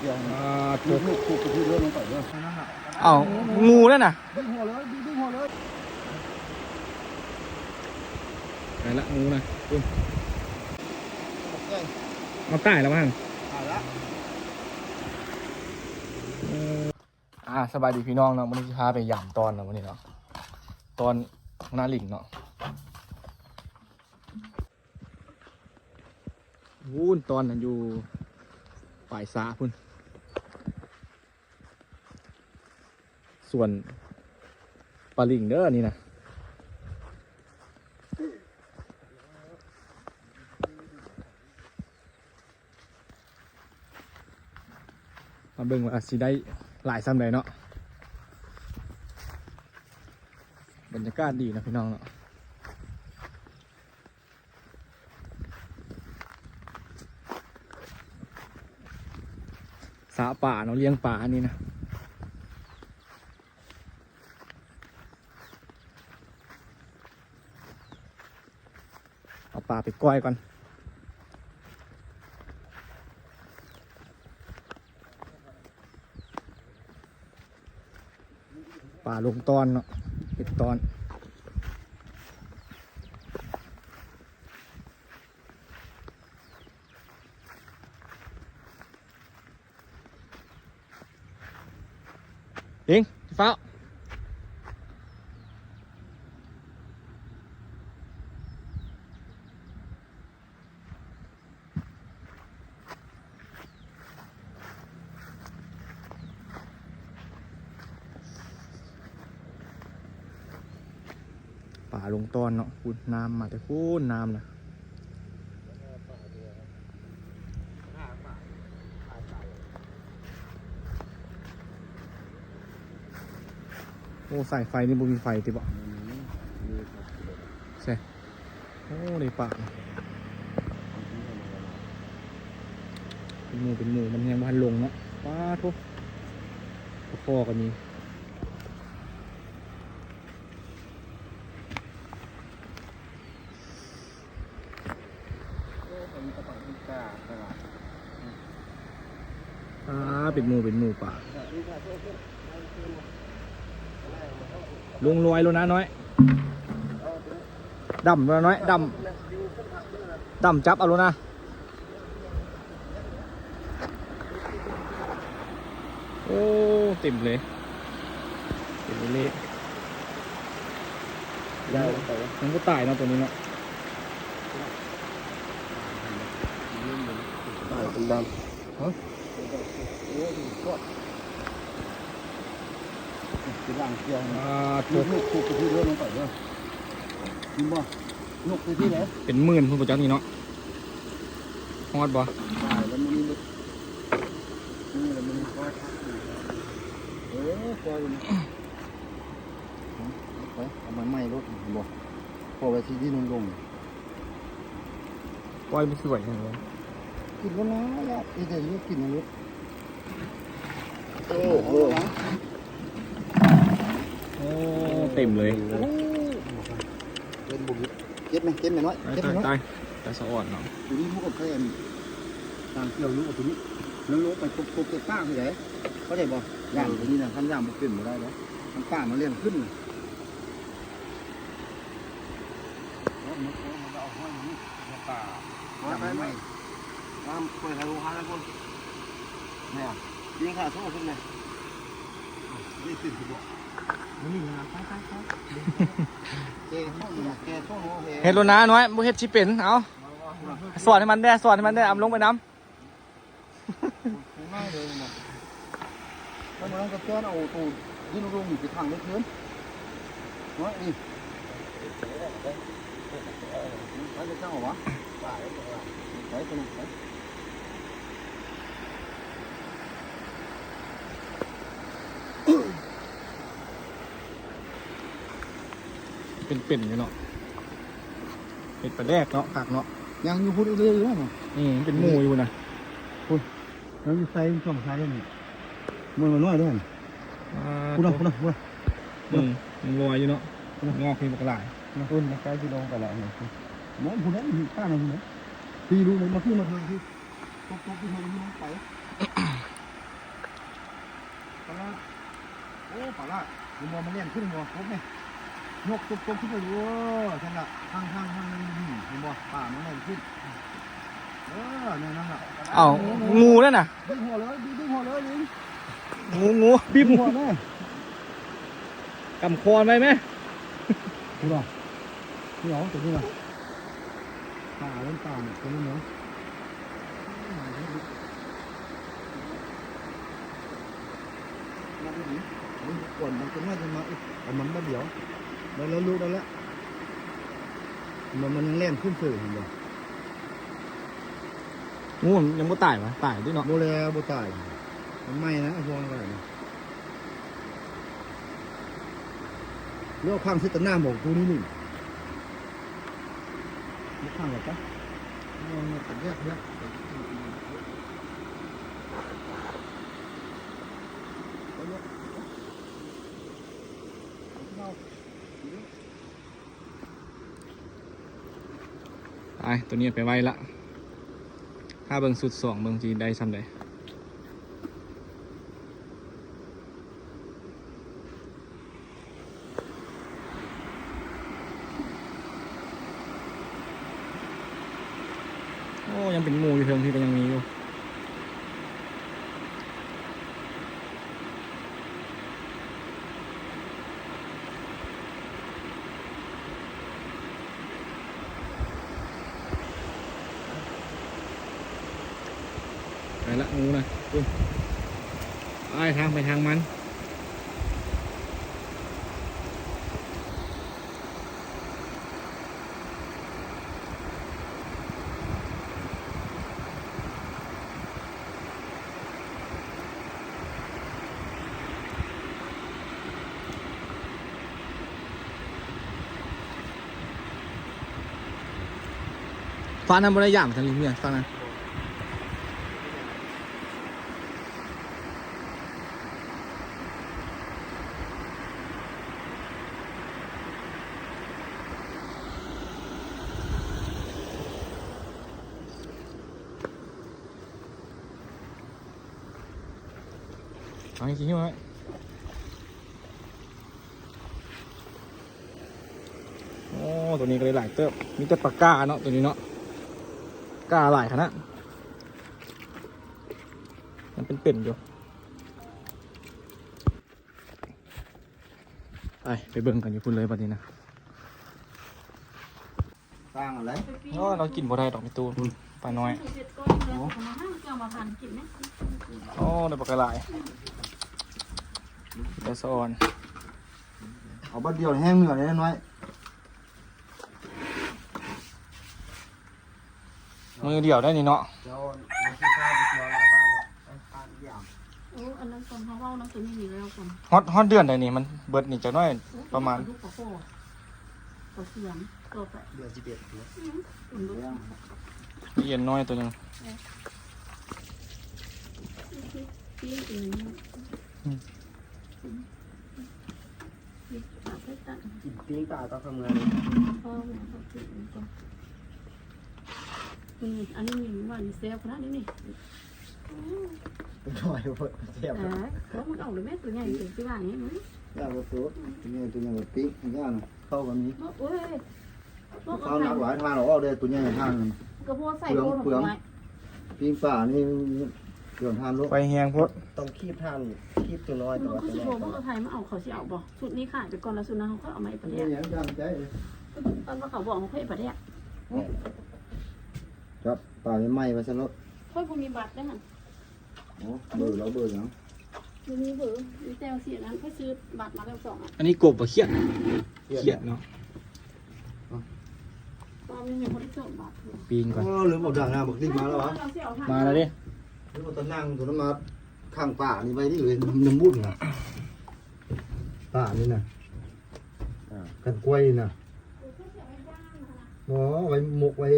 เดี๋ยวอ่าลูกลูกลูกพี่เลื่อนลงไปด้วยเอ้างูนั่นน่ะดึงหัวเลยดึงหัวเลยไหนละงูนะคุณเอาใต้แล้วมั้งถ่ายละอ่าสบายดีพี่น้องเนาะวันนี้จะพาไปย่ำตอนเนาะวันนี้เนาะตอนหน้าหลิงเนาะวูนตอนนั้นอยู่ปลายสาพุ่น ส่วนปลาลิงเด้อนี่นะมาเบิ่งว่าสิได้หลายซ้ำใดเนาะบรรยากาศดีนะพี่น้องเนาะสาป่าเนาะเลี้ยงป่าอันนี้นะเอาปลา ไปก้อยก่อนป่าลงตอนเนาะเห็ดตอน ยิงฟ้าป่าลงตอ น้ำมาแต่พูดน้ำนะโอ้สายไฟนี่บ่มีไฟติบ่ใช่โอ้ในป่าเป็นหมูเป็นหมูมันยังพันลงเนาะป้าทุกพ่อกันนี้ อ่า เป็นหมูเป็นหมูป่าลุงรวยแล้วนะน้อยดำแล้วน้อยดำดำจับเอาแล้วนะโอ้เต็มเลยเต็มเลยได้ลงไปมันก็ตายเนาะตัวนี้เนาะถ่ายเป็นดำ ฮะโอ้ยก็ที่ล่างเกียร์อ่าลูตัวกลูกลูกพี่เลื่อนลงไปด้วยยิงบ่ลูกไปที่ไหนเป็นหมื่นคุณประจักษ์นี่เนาะฮอดบ่ถ่ายแล้วมันนี่นี่แล้วมันก็เออปล่อยมันไปเอามาใหม่รถบ่พอไปที่ที่ลงลงปล่อยมันสวยอย่างเงี้ยกินแล้วนะยาอีแต่ลูกกินนะลูก โอ้โหโอ้เต็มเลยเล่นบุกเจ็บไหมเจ็บไหมน้อยเจ็บไหมน้อยตายตายสะอ่อนเนาะตัวนี้พวกกับแฟนต่างเกี่ยวลูกกับตัวนี้แล้วลูกไปปุ๊บปุ๊บเก็บป้าที่ไหนเขาได้บอกอย่างตัวนี้นะทำย่างมันขึ้นมาได้แล้วมันป้ามันเลี้ยงขึ้นมาไปไหมน้ำเปิดทางลูกค้าแล้วคน เนี่ยยิงขาสู้ขึ้นเลยนี่ขึ้นที่บอกนี่นะไปไปไปเจ๊ช่วงนี้แกช่วงนี้โอเคเฮ็ดแล้วนะน้อยบ่เฮ็ดสิเป็นเอาสอนให้มันได้สอนให้มันได้เอาลงไปน้ง่ายเลยนะถ้ามันก็เจ้าเอาตูยื่นลงอยู่ที่ทางเล็กเกินน้อยนี่ไปเลยช่างเหรอวะไปไปไป เป็นๆอยู่เนาะเป็นปลาแรกเนาะผักเนาะยังอยู่พูดเรื่อยๆอยู่เนาะอืมเป็นหมูอยู่นะพูดแล้วอยู่ไซส์ช่วงไซได้ไหมมันมันน้อยด้วยพูดเอาะพูดเอาะพูดเนาะอืมมันลอยอยู่เนาะงอกเป็นปลาไหลคุณนะใกล้ที่ลงปลาไหลเนี่มองพูดนั้นข้าหน่อยนะพี่รู้เลยมาขึ้นมาทางที่ตกตกที่มันไมังไปปลาโอ้ปลาละมึงมอนมาเล่นขึ้นมองครบไหม ยกตุ๊บตุ๊บขึ้นไปดูฉันละข้างข้างข้างนั่นนี่เห็นบ่ป่ามันเล่นขึ้นเออเนี่ยนั่นละเอ้างูนั่นน่ะดึงหัวเลยดึงหัวเลยลิงงูงูบีบดึงหัวเลยกำคอนไปไหมดูหรอนี่เหรอตัวนี้เหรอป่าเล่นป่าเนี่ยตัวนี้เนาะมันก่อนมันจะน่าจะมาอีกแต่มันมาเดี๋ยว ได้แล้วรู้ได้แล้วมันมันยังเล่นขึ้นสื่อเห็นบ่งูมันยังไม่ตายปะตายด้วยเนาะโมเลโบตายมันไม่นะไอ้พวกนั้นก็ได้นะเลือกข้างทิศตะหน้าบอกตัวนี้หนึ่งไม่ข้างหรอกปะเอาเนี่ยตัดแยกแยกเอาเยอะเอา ตัวนี้ไปไว้ละ ถ้าเบิงสุดสองเบิงจีได้ซ้ำใดโอ้ยังเป็นหมูอยู่เทิงที่ก็ยังมีอยู่ ไปละงูนะคุณไปทางไปทางมันฟ้านั้นบริยามทันลิมเนี่ยฟ้านั้น จริงๆใช่ไหมโอ้ตัวนี้ก็เลยหลายเติบมีแต่ปากกาเนาะตัวนี้เนาะกาหลายขนาดมันเป็นเป็นอยู่ไปไปเบิ่งกันอยู่พุ่นเลยบัดนี้นะสร้างอะไรโอ้เรากินบ่ได้ดอกมีตูนปลาน้อยเจ็ดก้อนเลยเอามาห้าเกลือมาพันกินไหมโอ้ได้ปลากระไหล ได้สะออนเอาบัดเดียวแห้งเหนื่อยเลยน้อยมือเดียวได้นี่เนาะเดี๋ยวมันสิพาไปเที่ยวหลายบ้านแล้วไปปานอย่างโอ้อันนั้นคนเขาเว้านะตัวนี้มีแล้วคนฮอตฮอตเดือนใดนี่มันเบิดนี่จะน้อยประมาณลูกกระโปงกระเสียงตัวไปเดือนสิบเอ็ดเดือนอุ่นด้วยเย็นน้อยตัวหนึงที่อื่นตัดให้ตัดกินปิ้งปลาต้องทำงานพ่อแม่เขาติดตัวนี่อันนี้มีว่านี่เซลขนาดนี้นี่เป็น หน่อยเพิ่นเสียบแต่แล้วมันเอาหรือแม่ตัวใหญ่ตัวที่ว่านี้มั้งยากกว่าตัวตัวนี้ตัวนี้แบบปิ้งย่างเข้ากันนี้โอ้ยพวก เข้าเอาหนักหลายทางหรอกเอาเด้ตัวนี้ทางนึงกระโปงใส่โบนไม้ปิ้งปลานี่เกี่ยวทานลูกไปแหงโพดต้องคีบทานคีบตัวน้อยมัตันวก็ตัวสิใหญ่โบมันเอาไทยมาเอาเขาสิเอาบ่สุดนี้ขายไปก่อนแล้วสุดนั้นเขาก็เอามาอีกประเทนี่ศยังจำใจตอนว่าเขาบอกเขาเคยประเทศครับปลาไม่ไหม้ไปซะรถค่อยบ่มีบัตรได้หั่นโอ้เบอร์เราเบอร์ยังบ่มีเบอร์มีแต่เสียนั้นค่อยซื้อบัตรมาแล้วสองอะอันนี้กบบ่เขียดเขียดเนาะตอนนี้มีคนที่จดบัตรปีนก่อนโอ้ลืมเอาดังนะบอกรีบมาแล้ววะเราสิเอามาแล้วดิ ลืมเอาตะนั่งตัวนั้นมาข้างป่านี่ไปนี่เลยน้ำบุญนะป่านี่นะอ่ากันกล้วยนี่นะอ๋อไว้หมกไว้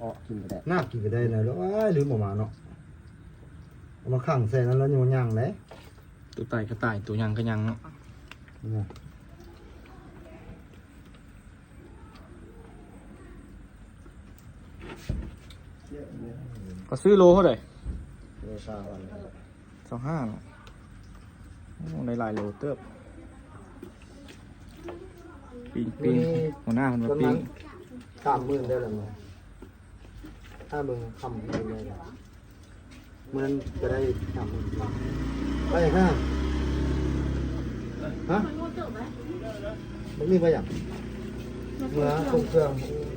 อ๋อกินก็ได้น่ากินก็ได้นะแล้วอ้ายลืมเออกมาเนาะเอามาขังใส่นั้นแล้วยังย่างเลยตัวไต่ก็ไต่ตัวยังก็ยังเนาะนี่นะก็ซื้อโลเท่าไหร่ เดี๋ยวซาวันสองห้าเนาะโอ้หลายๆโลเติบปิ้งปิ้งหัวหน้ามันมาปิ้งสามหมื่นได้แล้วมั้งถ้ามึงคำมึงได้แล้วมันจะได้สามหมื่นไปห้าฮะมันโง่เติบไหมมันมีไปอย่างเมื่อส่งเครื่อง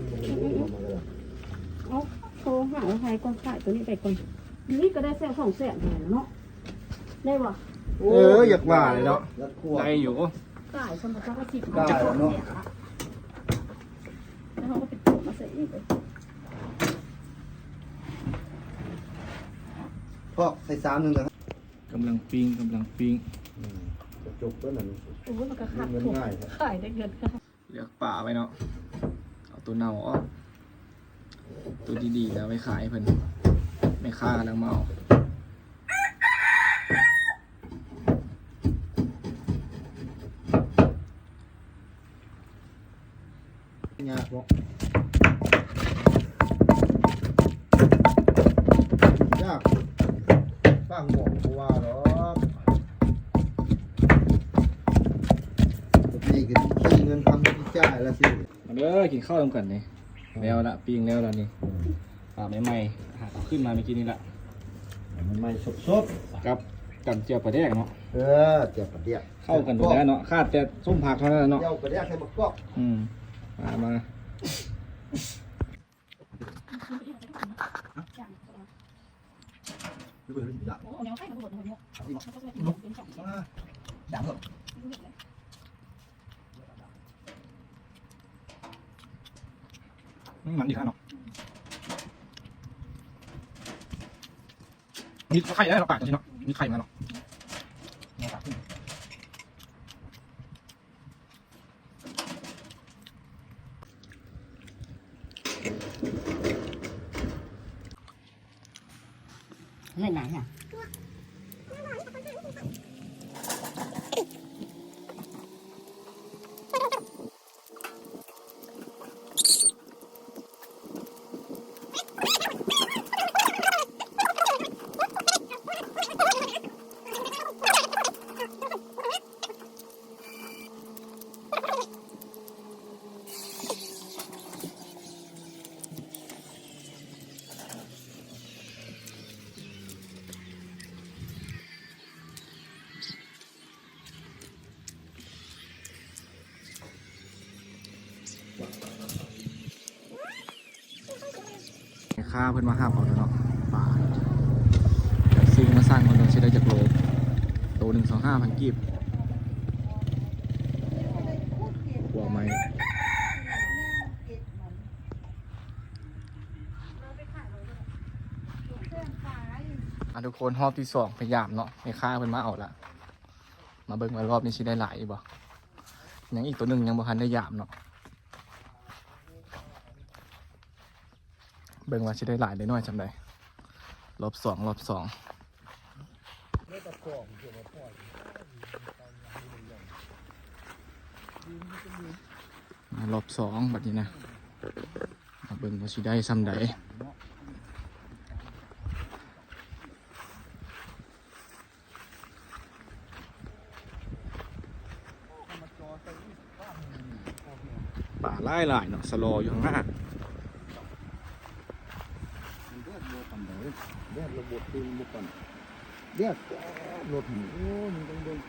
มันรู้มาเลยเอาโทรหาใครก่อนขายตัวนี้ไปก่อน นี่ก็ได้แซวสองแสนเนาะได้บ่เอออยากว่าเลยเนาะรัดขวด ได้อยู่ขายคนละก็สิบได้แล้วเนาะ แล้วเขาก็ไปตัวมาใส่อีกเลยก็ใส่สามหนึ่งนะกำลังปิ้งกำลังปิ้งจบแล้วนั่น โอ้ยมันก็ขาดเงินถูกง่ายขายได้เงินค่ะเลือกป่าไว้เนาะเอาตัวเน่าออกตัวดีๆแล้วไปขายเพิ่น ไม่ค่ากำลังมาเอายากเนาะยากสร้างหมอกเพราะว่าหรอกนี่คือที่เงินทำที่จ่ายแล้วสิมาเด้อกินข้าวตรงกันนี่แล้วละปิ้งแล้วละนี่ ป่าใหม่ๆหาเอาขึ้นมาเมื่อกี้นี่ละมันไม่สดสดกับกันเจียวปลาแดกเนาะเออเจ็บปะเดียกเข้ากันอยู่แล้วเนาะคาดแต่ส้มผักเท่านั้นแหละเนาะเจ้าปะเดียกใส่มะกอกอืมมามาโอ้ยยังให้มันหมดเลยเนาะเป็นสองดังเหรออืมมันดีครับเนาะ มีไข่ได้หรอปากจริงเนาะมีไข่มาหรอเล่นไหนอะ ค่าเพิ่นมาห้าเอาแล้วเนาะป่าซื้อมาสร้างมันต้องใช้ได้จากโลโลหนึ่งสองห้าพันกีบหัวไหมอะทุกคนรอบที่สองพยายามเนาะไม่ค่าเพิ่นมาเอาละมาเบิ่งว่ารอบนี้สิได้หลายบ่ยังอีกตัวหนึ่งยังบ่ทันได้ยามเนาะ เบิ่งว่าสิได้หลายได้น้อยจำได้รอบสองรอบสองรอบสองบัดนี้นะมาเบิ่งว่าสิได้ซ้ำใดป่าไล่หลายเนาะสโลอยู่ข้างหน้า เดียกระบบดึงบุกกันเดียกรถโอ้มันต้องเดิน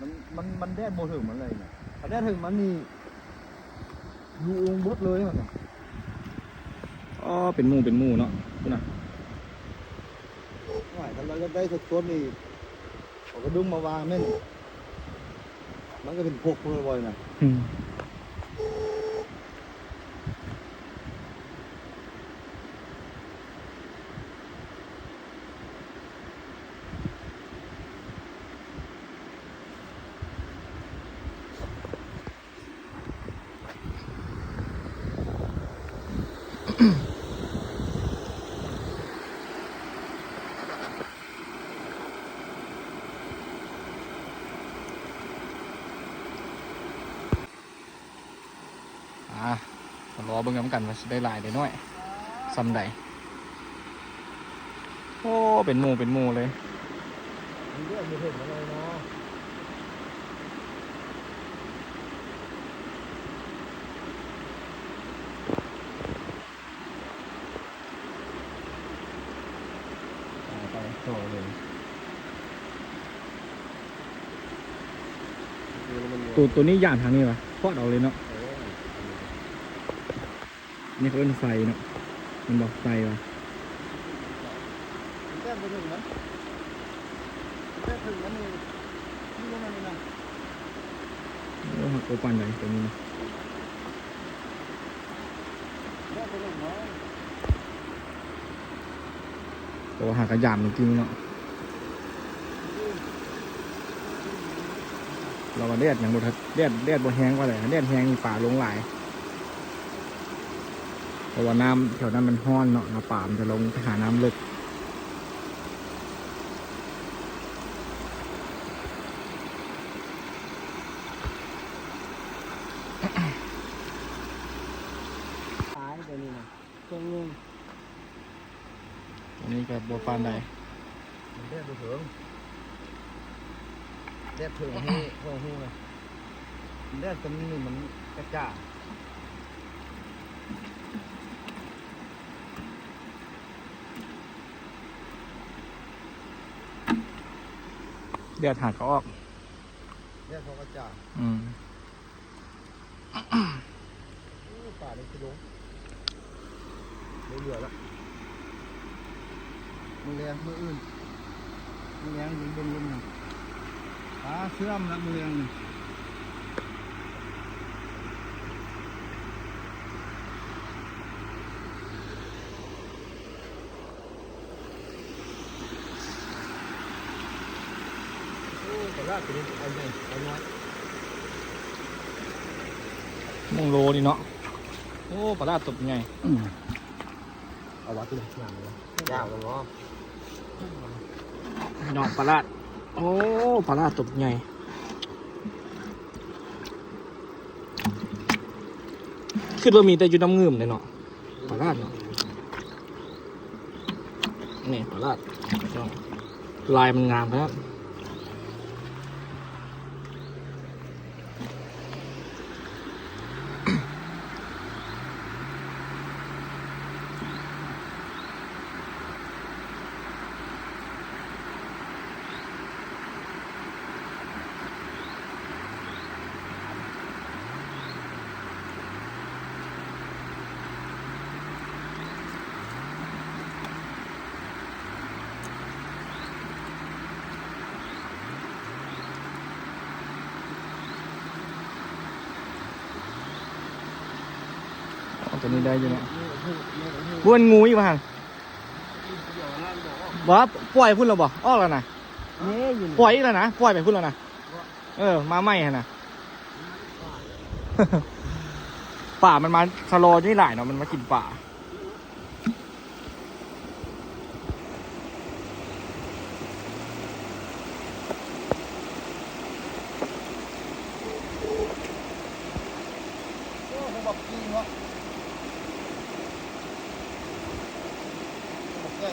มันมันมันแดดโมถึงมันเลยเนี่ยถ้าแดดถึงมันนี่อยู่องค์บดเลยมันน่ะอ๋อเป็นหมู่เป็นหมู่เนาะคุณน่ะว่าถ้าเราจะได้สักตัวนี่เอา กระดุมมาวางแม่นมันก็เป็นพวกพวกบ่อยนะ เบิ่งกันกันว่าสิได้หลายได้น้อยซำใดโอ้เป็นหมู่เป็นหมู่เลยมันเลือดมีถึงอะไรเนาะไปโตเลยคือมันตัวตัวนี้ย่างทางนี้ปะพอดเอาเลยเนาะเออ นี่เขาเป็นไฟเนาะมันบอกไฟปะแก้มไปถึงนะแก้มถึงแล้วนี่นี่ก็มันนี่นะโอ้หักโอปันใหญ่ตัวนี้นะแก้มไปถึงเนาะโอ้หักกระยำจริงๆเนาะเราก็เลียดอย่างบดเลียดเลียดบนแห้งกว่าเลยเลียดแห้งมีป่าลงหลายเพ ราะว่าน้ำแถวนั้นมันห้อนเนาะน้ำป่ามันจะลงไปหาน้ำลึกตายไปนี่นะเครื่องนึงอันนี้กับบัวปานใดมันแก้มไปถึงแก้มถึงให้หัวหูนะมันแก้มตรงนี้มันกระจ่าง เลียดหักเขาออกแก้มเขากระจ่างอืมป่าเลยคือลงเหลือแล้วมือแรงมืออื่นมือแรงยิงบนลมหนึ่งปลาเชื่อมแล้วมือแรงหนึ่ง โอ้แต่ละตัวนี้เอาใหญ่เอาน้อยมงโลนี่เนาะ โอ้ปลาลาดตบไงเอาวัดเลยอย่างเลยยาวเลยเนาะพี่น้องปลาลาด โอ้ปลาลาดตบไงคือว่ามีแต่อยูน้ำเงื่อมเลยเนาะปลาลาดเนาะนี่ปลาลาดลายมันงามครับ นี้ได้อยู่เนาะวนงูอีกมั้งบ่ปล่อยพุ่นแล้วบ่ออกแล้วนะนี่อยู่ปล่อยอีกแล้วนะปล่อยไปพุ่นแล้วนะเออ มาไหมฮะนะป่ามันมาสโลว์นี่หลายเนาะมันมากินป่า โอ้ผมบอกจริงเนาะบอกใหญ่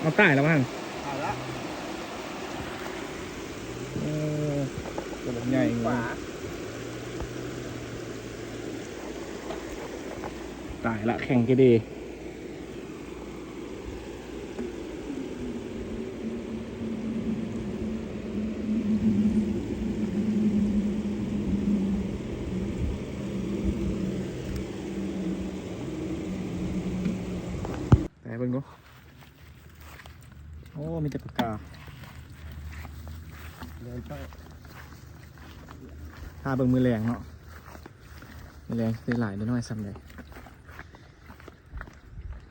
เอา ใต้แล้วมั้งหายละเออตัวแบบใหญ่งูฝาตายละแข่งกันดี แต่เบิ่งดูโอ้ มีแต่ปากกา เดินไป ถ้าเบิ่งมือแรงเนาะมือแรงได้หลายได้น้อยซ้ำเลย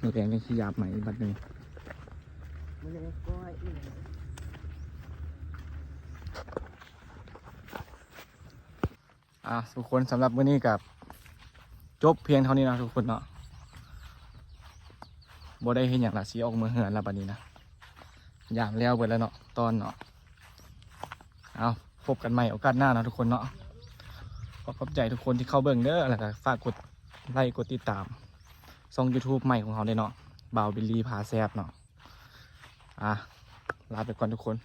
มือแรงยังขี้ยาบใหม่บัดนึ่งมันยังก้อยอะทุกคนสำหรับมื้อนี้กับจบเพียงเท่านี้นะทุกคนเนาะบ่ได้เห็นอย่างละสีออกมือเหือนแล้วบัดนี้นะยามแล้วเบิดแล้วเนาะตอนเนาะเอาพบกันใหม่โอกาสหน้าเนาะทุกคนเนาะ ขอขอบใจทุกคนที่เข้าเบิ่งเด้อแล้วก็ฝากกดไลค์กดติดตามช่อง YouTube ใหม่ของเขาได้เนาะบ่าวบิลลี่พาแซบเนาะอะลาไปก่อนทุกคน